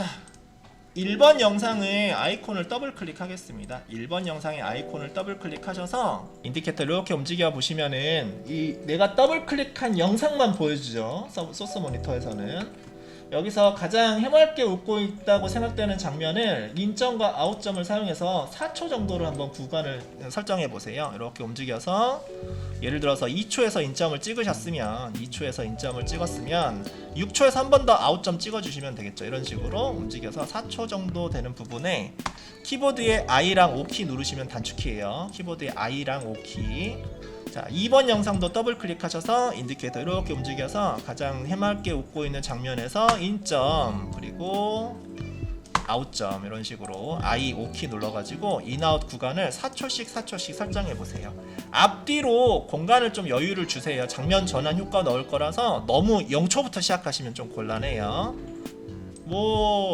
자, 1번 영상의 아이콘을 더블 클릭하겠습니다. 1번 영상의 아이콘을 더블 클릭하셔서 인디케이터 이렇게 움직여 보시면은 이 내가 더블 클릭한 영상만 보여주죠. 서- 소스 모니터에서는 여기서 가장 해맑게 웃고 있다고 생각되는 장면을 인점과 아웃점을 사용해서 4초 정도로 한번 구간을 설정해 보세요. 이렇게 움직여서 예를 들어서 2초에서 인점을 찍으셨으면 2초에서 인점을 찍었으면 6초에서 한 번 더 아웃점 찍어주시면 되겠죠. 이런 식으로 움직여서 4초 정도 되는 부분에 키보드에 I랑 O키 누르시면 단축키예요. 키보드에 I랑 O키. 자, 2번 영상도 더블 클릭하셔서 인디케이터 이렇게 움직여서 가장 해맑게 웃고 있는 장면에서 인점 그리고 아웃점 이런 식으로 I 5키 눌러가지고 인아웃 구간을 4초씩 4초씩 설정해 보세요. 앞뒤로 공간을 좀 여유를 주세요. 장면 전환 효과 넣을 거라서 너무 0초부터 시작하시면 좀 곤란해요.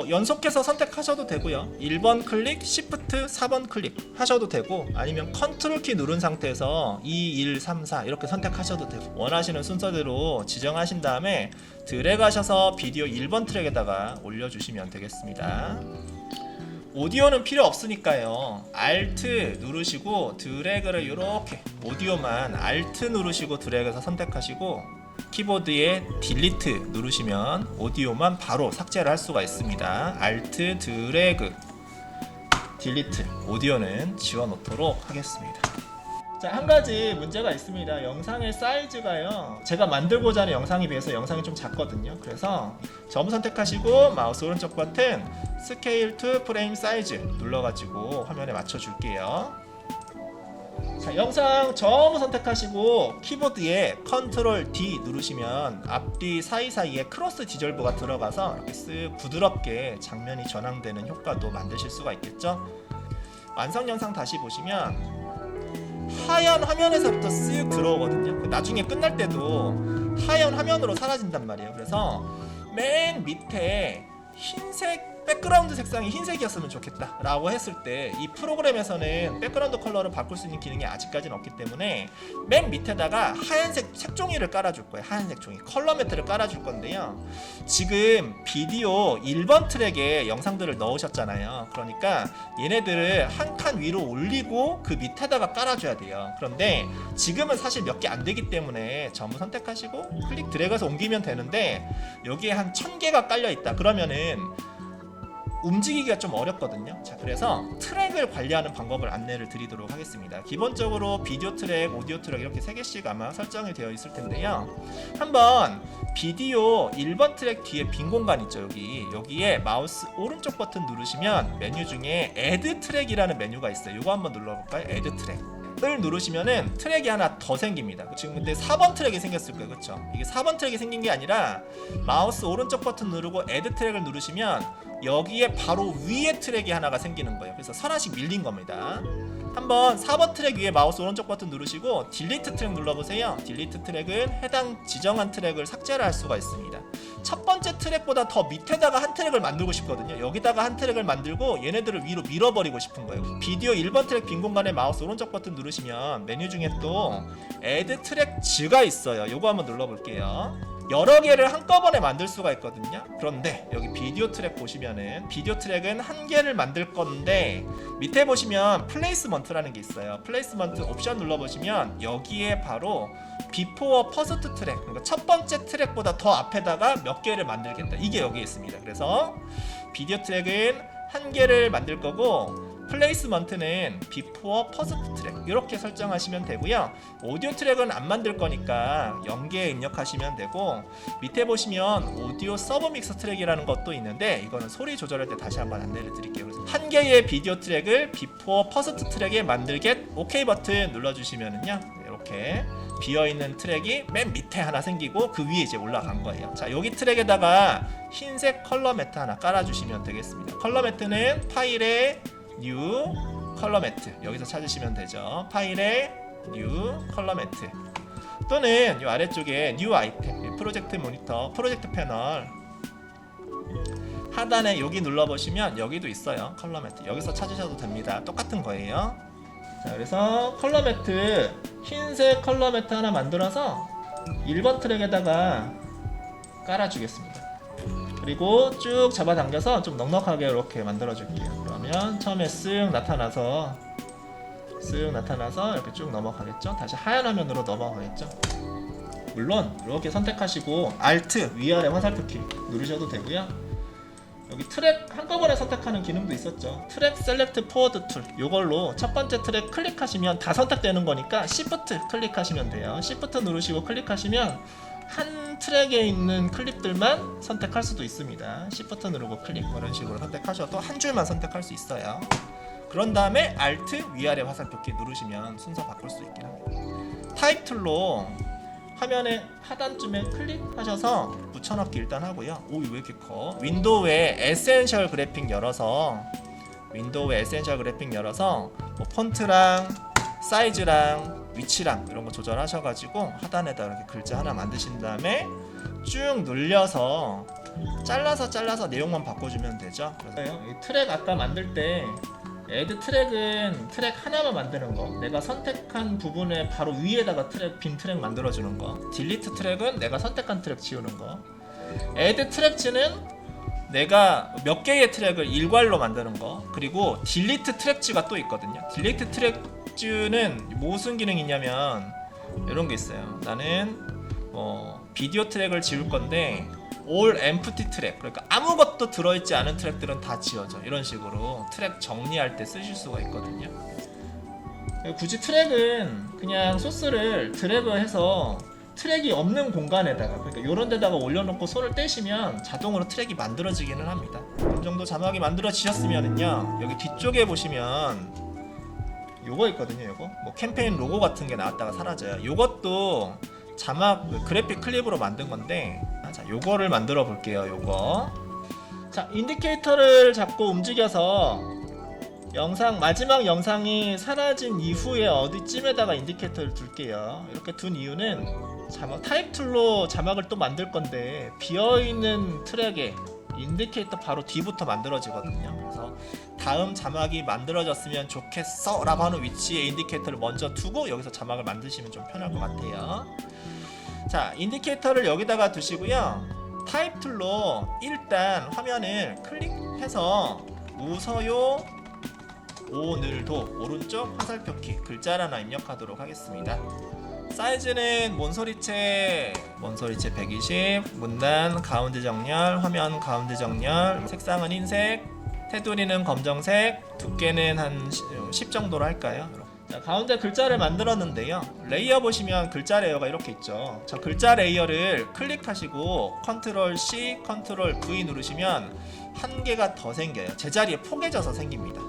뭐 연속해서 선택하셔도 되고요. 1번 클릭, Shift 4번 클릭 하셔도 되고 아니면 컨트롤 키 누른 상태에서 2, 1, 3, 4 이렇게 선택하셔도 되고 원하시는 순서대로 지정하신 다음에 드래그 하셔서 비디오 1번 트랙에다가 올려주시면 되겠습니다. 오디오는 필요 없으니까요. Alt 누르시고 드래그를 이렇게 오디오만 Alt 누르시고 드래그해서 선택하시고 키보드에 딜리트 누르시면 오디오만 바로 삭제를 할 수가 있습니다. Alt 드래그 딜리트 오디오는 지워 놓도록 하겠습니다. 자, 한 가지 문제가 있습니다. 영상의 사이즈가요. 제가 만들고자 하는 영상에 비해서 영상이 좀 작거든요. 그래서 점 선택하시고 마우스 오른쪽 버튼 스케일 투 프레임 사이즈 눌러가지고 화면에 맞춰줄게요. 자, 영상 전부 선택하시고 키보드에 컨트롤 D 누르시면 앞뒤 사이사이에 크로스 디졸브가 들어가서 이렇게 쓱 부드럽게 장면이 전환되는 효과도 만드실 수가 있겠죠. 완성 영상 다시 보시면 하얀 화면에서부터 쓱 들어오거든요. 나중에 끝날 때도 하얀 화면으로 사라진단 말이에요. 그래서 맨 밑에 흰색 백그라운드 색상이 흰색이었으면 좋겠다 라고 했을 때 이 프로그램에서는 백그라운드 컬러를 바꿀 수 있는 기능이 아직까지는 없기 때문에 맨 밑에다가 하얀색 색종이를 깔아줄 거예요. 하얀색 종이 컬러 매트를 깔아줄 건데요. 지금 비디오 1번 트랙에 영상들을 넣으셨잖아요. 그러니까 얘네들을 한 칸 위로 올리고 그 밑에다가 깔아줘야 돼요. 그런데 지금은 사실 몇 개 안 되기 때문에 전부 선택하시고 클릭 드래그해서 옮기면 되는데 여기에 한천 개가 깔려 있다. 그러면은 움직이기가 좀 어렵거든요. 자, 그래서 트랙을 관리하는 방법을 안내를 드리도록 하겠습니다. 기본적으로 비디오 트랙, 오디오 트랙 이렇게 세 개씩 아마 설정이 되어 있을 텐데요. 한번 비디오 1번 트랙 뒤에 빈 공간 있죠, 여기. 여기에 마우스 오른쪽 버튼 누르시면 메뉴 중에 Add 트랙이라는 메뉴가 있어요. 이거 한번 눌러 볼까요? Add 트랙. 을 누르시면은 트랙이 하나 더 생깁니다. 지금 근데 4번 트랙이 생겼을 거예요. 그렇죠? 이게 4번 트랙이 생긴 게 아니라 마우스 오른쪽 버튼 누르고 애드 트랙을 누르시면 여기에 바로 위에 트랙이 하나가 생기는 거예요. 그래서 하나씩 밀린 겁니다. 한번 4번 트랙 위에 마우스 오른쪽 버튼 누르시고 딜리트 트랙 눌러보세요. 딜리트 트랙은 해당 지정한 트랙을 삭제를 할 수가 있습니다. 첫 번째 트랙보다 더 밑에다가 한 트랙을 만들고 싶거든요. 여기다가 한 트랙을 만들고 얘네들을 위로 밀어버리고 싶은 거예요. 비디오 1번 트랙 빈 공간에 마우스 오른쪽 버튼 누르시면 메뉴 중에 또 Add 트랙 즈가 있어요. 요거 한번 눌러볼게요. 여러 개를 한꺼번에 만들 수가 있거든요. 그런데 여기 비디오 트랙 보시면은 비디오 트랙은 한 개를 만들 건데 밑에 보시면 플레이스먼트라는 게 있어요. 플레이스먼트 옵션 눌러보시면 여기에 바로 비포어 퍼스트 트랙 그러니까 첫 번째 트랙보다 더 앞에다가 몇 개를 만들겠다. 이게 여기 있습니다. 그래서 비디오 트랙은 한 개를 만들 거고 플레이스먼트는 비포어 퍼스트 트랙 이렇게 설정하시면 되고요. 오디오 트랙은 안 만들 거니까 연계에 입력하시면 되고 밑에 보시면 오디오 서브 믹스 트랙이라는 것도 있는데 이거는 소리 조절할 때 다시 한번 안내를 드릴게요. 한 개의 비디오 트랙을 비포어 퍼스트 트랙에 만들게 오케이 버튼 눌러주시면은요 이렇게 비어있는 트랙이 맨 밑에 하나 생기고 그 위에 이제 올라간 거예요. 자, 여기 트랙에다가 흰색 컬러 매트 하나 깔아주시면 되겠습니다. 컬러 매트는 파일에 뉴 컬러 매트. 여기서 찾으시면 되죠. 파일에 뉴 컬러 매트. 또는 이 아래쪽에 뉴 아이템 프로젝트 모니터 프로젝트 패널. 하단에 여기 눌러보시면 여기도 있어요. 컬러 매트. 여기서 찾으셔도 됩니다. 똑같은 거예요 자 그래서 컬러 매트 흰색 컬러 매트 하나 만들어서 1번 트랙에다가 깔아주겠습니다 그리고 쭉 잡아당겨서 좀 넉넉하게 이렇게 만들어줄게요. 그러면 처음에 쓱 나타나서 쓱 나타나서 이렇게 쭉 넘어가겠죠. 다시 하얀 화면으로 넘어가겠죠. 물론 이렇게 선택하시고 Alt 위아래 화살표키 누르셔도 되고요. 여기 트랙 한꺼번에 선택하는 기능도 있었죠. 트랙 셀렉트 포워드 툴. 이걸로 첫 번째 트랙 클릭하시면 다 선택되는 거니까 Shift 클릭하시면 돼요. Shift 누르시고 클릭하시면 한 트랙에 있는 클립들만 선택할 수도 있습니다. Shift 누르고 클릭 뭐 이런 식으로 선택하셔도 한 줄만 선택할 수 있어요. 그런 다음에 Alt 위아래 화살표키 누르시면 순서 바꿀 수 있긴 합니다. 타입 툴로 화면의 하단쯤에 클릭하셔서 붙여넣기 일단 하고요. 오, 이거 왜 이렇게 커? 윈도우에 에센셜 그래픽 열어서 윈도우에 에센셜 그래픽 열어서 뭐 폰트랑 사이즈랑 위치랑 이런 거 조절하셔가지고 하단에다 이렇게 글자 하나 만드신 다음에 쭉 눌려서 잘라서 잘라서 내용만 바꿔주면 되죠. 그래서 이 트랙 아까 만들 때 애드 트랙은 트랙 하나만 만드는 거. 내가 선택한 부분에 바로 위에다가 트랙 빈 트랙 만들어주는 거. 딜리트 트랙은 내가 선택한 트랙 지우는 거. 애드 트랙지는 내가 몇 개의 트랙을 일괄로 만드는 거. 그리고 딜리트 트랙지가 또 있거든요. 딜리트 트랙지는 무슨 기능이 있냐면 이런 게 있어요. 나는 뭐 비디오 트랙을 지울 건데 all empty 트랙 그러니까 아무것도 들어있지 않은 트랙들은 다 지워져. 이런 식으로 트랙 정리할 때 쓰실 수가 있거든요. 굳이 트랙은 그냥 소스를 드래그 해서 트랙이 없는 공간에다가 그러니까 이런 데다가 올려놓고 손을 떼시면 자동으로 트랙이 만들어지기는 합니다. 어느 정도 자막이 만들어지셨으면은요 여기 뒤쪽에 보시면 요거 있거든요 요거. 뭐 캠페인 로고 같은 게 나왔다가 사라져요. 요것도 자막 그 그래픽 클립으로 만든 건데 아, 자 요거를 만들어 볼게요 요거 자 인디케이터를 잡고 움직여서 영상 마지막 영상이 사라진 이후에 어디쯤에다가 인디케이터를 둘게요 이렇게 둔 이유는 자막 타입 툴로 자막을 또 만들 건데 비어 있는 트랙에 인디케이터 바로 뒤부터 만들어지거든요. 그래서 다음 자막이 만들어졌으면 좋겠어 라고 하는 위치에 인디케이터를 먼저 두고 여기서 자막을 만드시면 좀 편할 것 같아요. 자, 인디케이터를 여기다가 두시고요. 타입 툴로 일단 화면을 클릭해서 웃어요 오늘도 오른쪽 화살표키 글자를 하나 입력하도록 하겠습니다. 사이즈는 몬소리체 몬소리체 120 문단 가운데 정렬 화면 가운데 정렬 색상은 흰색 테두리는 검정색 두께는 한 10 정도로 할까요? 자, 가운데 글자를 만들었는데요. 레이어 보시면 글자 레이어가 이렇게 있죠. 저 글자 레이어를 클릭하시고 컨트롤 C 컨트롤 V 누르시면 한 개가 더 생겨요. 제자리에 포개져서 생깁니다.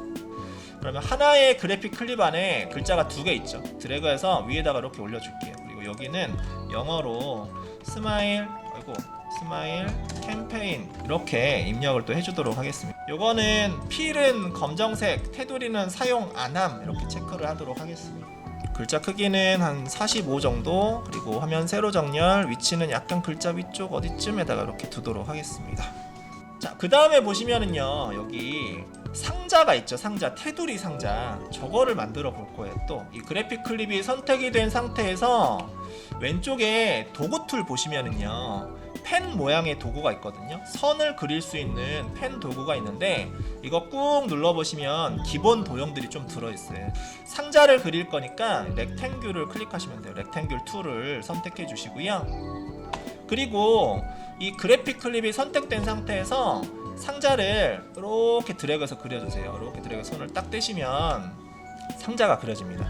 그러면 하나의 그래픽 클립 안에 글자가 두 개 있죠. 드래그해서 위에다가 이렇게 올려줄게요. 그리고 여기는 영어로 스마일, 아이고 스마일 캠페인 이렇게 입력을 또 해주도록 하겠습니다. 요거는 필은 검정색, 테두리는 사용 안함 이렇게 체크를 하도록 하겠습니다. 글자 크기는 한 45 정도 그리고 화면 세로 정렬 위치는 약간 글자 위쪽 어디쯤에다가 이렇게 두도록 하겠습니다. 자, 그 다음에 보시면은요, 여기 상자가 있죠, 상자. 테두리 상자. 저거를 만들어 볼 거예요, 또. 이 그래픽 클립이 선택이 된 상태에서 왼쪽에 도구 툴 보시면은요, 펜 모양의 도구가 있거든요. 선을 그릴 수 있는 펜 도구가 있는데, 이거 꾹 눌러보시면 기본 도형들이 좀 들어있어요. 상자를 그릴 거니까 렉탱귤을 클릭하시면 돼요. 렉탱귤 툴을 선택해 주시고요. 그리고 이 그래픽 클립이 선택된 상태에서 상자를 이렇게 드래그해서 그려주세요. 이렇게 드래그 손을 딱 떼시면 상자가 그려집니다.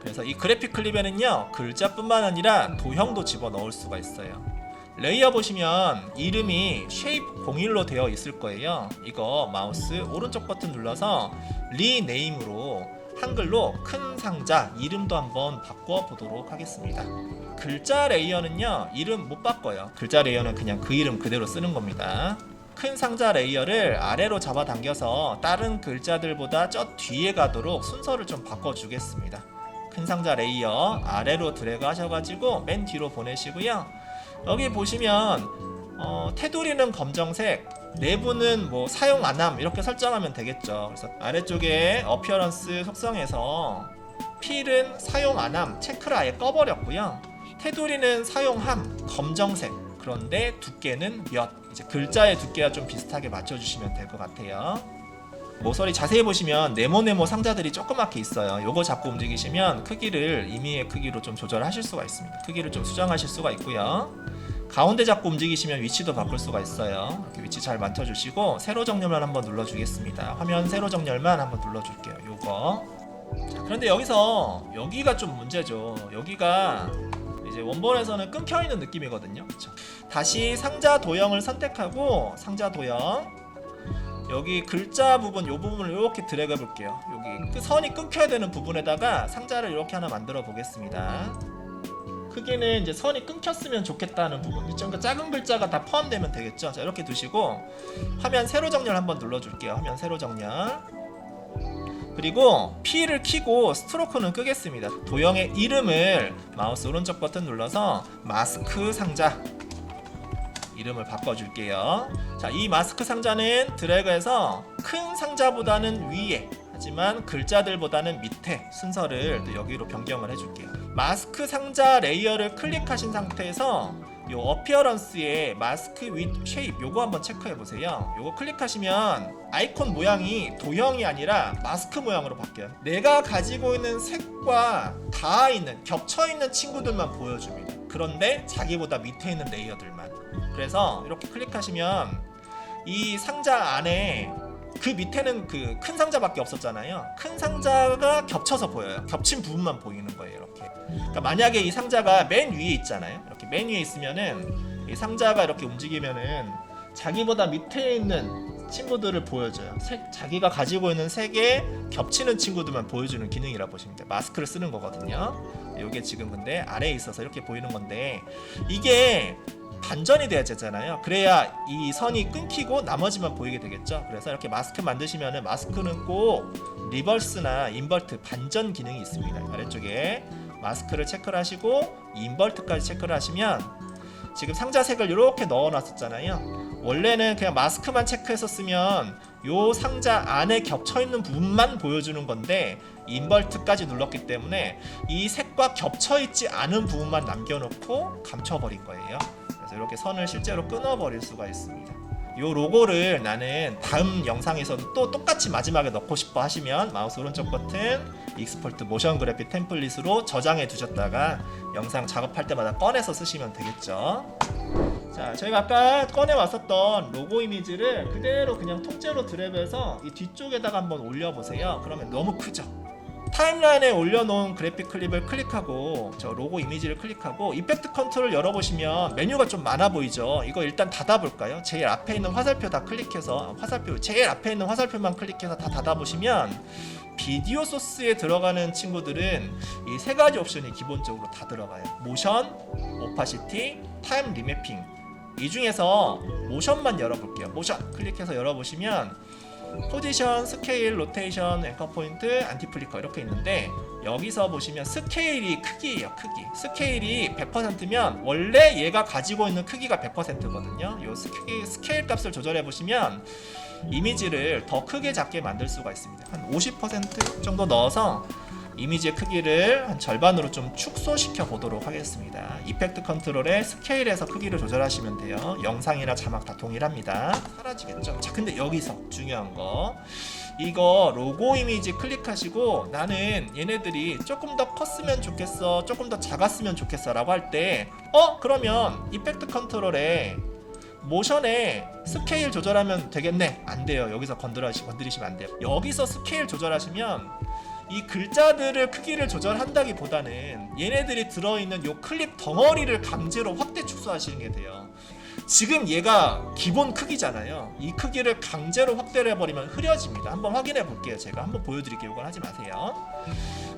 그래서 이 그래픽 클립에는요 글자뿐만 아니라 도형도 집어 넣을 수가 있어요. 레이어 보시면 이름이 쉐입 01로 되어 있을 거예요. 이거 마우스 오른쪽 버튼 눌러서 리네임으로 한글로 큰 상자 이름도 한번 바꿔 보도록 하겠습니다. 글자 레이어는요 이름 못 바꿔요. 글자 레이어는 그냥 그 이름 그대로 쓰는 겁니다. 큰 상자 레이어를 아래로 잡아당겨서 다른 글자들보다 저 뒤에 가도록 순서를 좀 바꿔주겠습니다. 큰 상자 레이어 아래로 드래그 하셔가지고 맨 뒤로 보내시고요. 여기 보시면 어, 테두리는 검정색, 내부는 뭐 사용 안함 이렇게 설정하면 되겠죠. 그래서 아래쪽에 어피어런스 속성에서 필은 사용 안함 체크를 아예 꺼버렸고요. 테두리는 사용함 검정색. 그런데 두께는 몇 이제 글자의 두께와 좀 비슷하게 맞춰주시면 될 것 같아요. 모서리 자세히 보시면 네모네모 상자들이 조그맣게 있어요. 요거 잡고 움직이시면 크기를 임의의 크기로 좀 조절하실 수가 있습니다. 크기를 좀 수정하실 수가 있고요. 가운데 잡고 움직이시면 위치도 바꿀 수가 있어요. 이렇게 위치 잘 맞춰주시고 세로 정렬만 한번 눌러주겠습니다. 화면 세로 정렬만 한번 눌러줄게요. 요거. 자, 그런데 여기서 여기가 좀 문제죠. 여기가 이제 원본에서는 끊겨 있는 느낌이거든요. 그쵸? 다시 상자 도형을 선택하고 상자 도형 여기 글자 부분 요 부분을 이렇게 드래그 해 볼게요. 여기 그 선이 끊겨야 되는 부분에다가 상자를 이렇게 하나 만들어 보겠습니다. 크기는 이제 선이 끊겼으면 좋겠다는 부분. 그러니까 작은 글자가 다 포함되면 되겠죠. 자, 이렇게 두시고 화면 세로 정렬 한번 눌러 줄게요. 화면 세로 정렬. 그리고 P를 키고 스트로크는 끄겠습니다. 도형의 이름을 마우스 오른쪽 버튼 눌러서 마스크 상자 이름을 바꿔줄게요. 자, 이 마스크 상자는 드래그해서 큰 상자보다는 위에 하지만 글자들보다는 밑에 순서를 또 여기로 변경을 해줄게요. 마스크 상자 레이어를 클릭하신 상태에서 요 어피어런스의 마스크 윗 쉐입 요거 한번 체크해 보세요. 요거 클릭하시면 아이콘 모양이 도형이 아니라 마스크 모양으로 바뀌어요. 내가 가지고 있는 색과 닿아 있는 겹쳐 있는 친구들만 보여줍니다. 그런데 자기보다 밑에 있는 레이어들만. 그래서 이렇게 클릭하시면 이 상자 안에 그 밑에는 그 큰 상자밖에 없었잖아요. 큰 상자가 겹쳐서 보여요. 겹친 부분만 보이는 거예요. 이렇게. 그러니까 만약에 이 상자가 맨 위에 있잖아요. 이렇게 맨 위에 있으면은 이 상자가 이렇게 움직이면은 자기보다 밑에 있는 친구들을 보여줘요. 색, 자기가 가지고 있는 색에 겹치는 친구들만 보여주는 기능이라 보시면 돼요. 마스크를 쓰는 거거든요. 이게 지금 근데 아래에 있어서 이렇게 보이는 건데 이게 반전이 돼야 되잖아요. 그래야 이 선이 끊기고 나머지만 보이게 되겠죠. 그래서 이렇게 마스크 만드시면은 마스크는 꼭 리버스나 인버트 반전 기능이 있습니다. 아래쪽에 마스크를 체크를 하시고 인버트까지 체크를 하시면 지금 상자색을 이렇게 넣어 놨었잖아요. 원래는 그냥 마스크만 체크해서 쓰면 요 상자 안에 겹쳐 있는 부분만 보여주는 건데 인버트까지 눌렀기 때문에 이 색과 겹쳐 있지 않은 부분만 남겨놓고 감춰버린 거예요. 그래서 이렇게 선을 실제로 끊어버릴 수가 있습니다. 요 로고를 나는 다음 영상에서도 또 똑같이 마지막에 넣고 싶어 하시면 마우스 오른쪽 버튼 익스포트 모션 그래픽 템플릿으로 저장해 두셨다가 영상 작업할 때마다 꺼내서 쓰시면 되겠죠. 자, 저희가 아까 꺼내 왔었던 로고 이미지를 그대로 그냥 통째로 드래그해서 이 뒤쪽에다가 한번 올려 보세요. 그러면 너무 크죠. 타임라인에 올려놓은 그래픽 클립을 클릭하고 저 로고 이미지를 클릭하고 이펙트 컨트롤 열어보시면 메뉴가 좀 많아 보이죠 이거 일단 닫아볼까요 제일 앞에 있는 화살표 다 클릭해서 화살표 제일 앞에 있는 화살표만 클릭해서 다 닫아보시면 비디오 소스에 들어가는 친구들은 이 세 가지 옵션이 기본적으로 다 들어가요. 모션, 오파시티, 타임 리매핑. 이 중에서 모션만 열어볼게요. 모션 클릭해서 열어보시면 포지션, 스케일, 로테이션, 앵커 포인트, 안티 플리커 이렇게 있는데 여기서 보시면 스케일이 크기예요 크기. 스케일이 100%면 원래 얘가 가지고 있는 크기가 100%거든요. 요 스케일, 스케일 값을 조절해 보시면 이미지를 더 크게 작게 만들 수가 있습니다 한 50% 정도 넣어서 이미지의 크기를 한 절반으로 좀 축소시켜 보도록 하겠습니다. 이펙트 컨트롤에 스케일에서 크기를 조절하시면 돼요. 영상이나 자막 다 동일합니다. 사라지겠죠? 자, 근데 여기서 중요한 거. 이거 로고 이미지 클릭하시고 나는 얘네들이 조금 더 컸으면 좋겠어, 조금 더 작았으면 좋겠어 라고 할 때, 어? 그러면 이펙트 컨트롤에 모션에 스케일 조절하면 되겠네. 안 돼요. 여기서 건드리시, 건드리시면 안 돼요. 여기서 스케일 조절하시면 이 글자들을 크기를 조절한다기보다는 얘네들이 들어있는 요 클립 덩어리를 강제로 확대 축소하시는 게 돼요. 지금 얘가 기본 크기잖아요. 이 크기를 강제로 확대를 해버리면 흐려집니다. 한번 확인해 볼게요. 제가 한번 보여드릴게요. 이건 하지 마세요.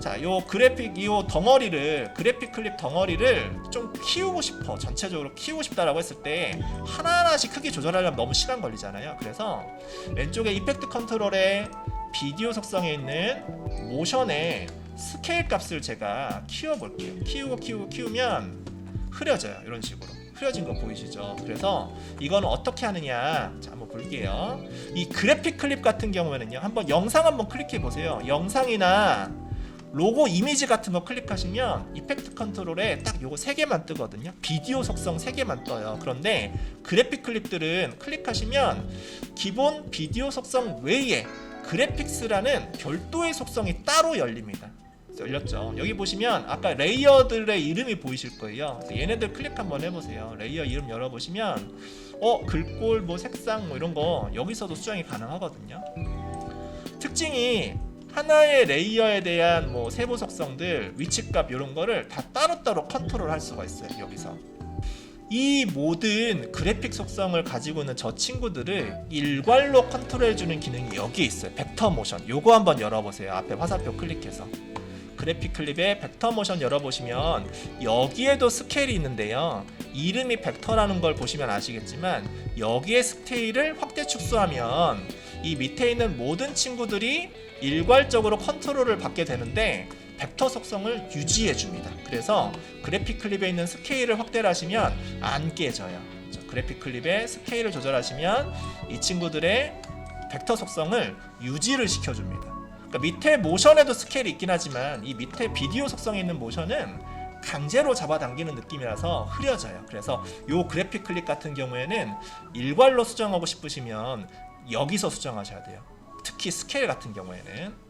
자, 요 그래픽, 요 덩어리를 그래픽 클립 덩어리를 좀 키우고 싶어. 전체적으로 키우고 싶다라고 했을 때 하나하나씩 크기 조절하려면 너무 시간 걸리잖아요. 그래서 왼쪽에 이펙트 컨트롤에 비디오 속성에 있는 모션의 스케일 값을 제가 키워볼게요. 키우고 키우고 키우면 흐려져요. 이런 식으로. 흐려진 거 보이시죠? 그래서 이건 어떻게 하느냐? 자, 한번 볼게요. 이 그래픽 클립 같은 경우에는요. 한번 영상 한번 클릭해 보세요. 영상이나 로고 이미지 같은 거 클릭하시면 이펙트 컨트롤에 딱 요거 세 개만 뜨거든요. 비디오 속성 세 개만 떠요. 그런데 그래픽 클립들은 클릭하시면 기본 비디오 속성 외에 그래픽스라는 별도의 속성이 따로 열립니다. 열렸죠. 여기 보시면 아까 레이어들의 이름이 보이실 거예요. 얘네들 클릭 한번 해보세요. 레이어 이름 열어보시면 어 글꼴 뭐 색상 뭐 이런 거 여기서도 수정이 가능하거든요. 특징이 하나의 레이어에 대한 뭐 세부 속성들, 위치값 이런 거를 다 따로따로 컨트롤 할 수가 있어요. 여기서. 이 모든 그래픽 속성을 가지고 있는 저 친구들을 일괄로 컨트롤해 주는 기능이 여기에 있어요. 벡터 모션. 요거 한번 열어 보세요. 앞에 화살표 클릭해서. 그래픽 클립에 벡터 모션 열어보시면 여기에도 스케일이 있는데요. 이름이 벡터라는 걸 보시면 아시겠지만 여기에 스케일을 확대 축소하면 이 밑에 있는 모든 친구들이 일괄적으로 컨트롤을 받게 되는데 벡터 속성을 유지해 줍니다. 그래서 그래픽 클립에 있는 스케일을 확대를 하시면 안 깨져요. 그래픽 클립의 스케일을 조절하시면 이 친구들의 벡터 속성을 유지를 시켜줍니다. 그러니까 밑에 모션에도 스케일이 있긴 하지만 이 밑에 비디오 속성에 있는 모션은 강제로 잡아당기는 느낌이라서 흐려져요. 그래서 요 그래픽 클립 같은 경우에는 일괄로 수정하고 싶으시면 여기서 수정하셔야 돼요. 특히 스케일 같은 경우에는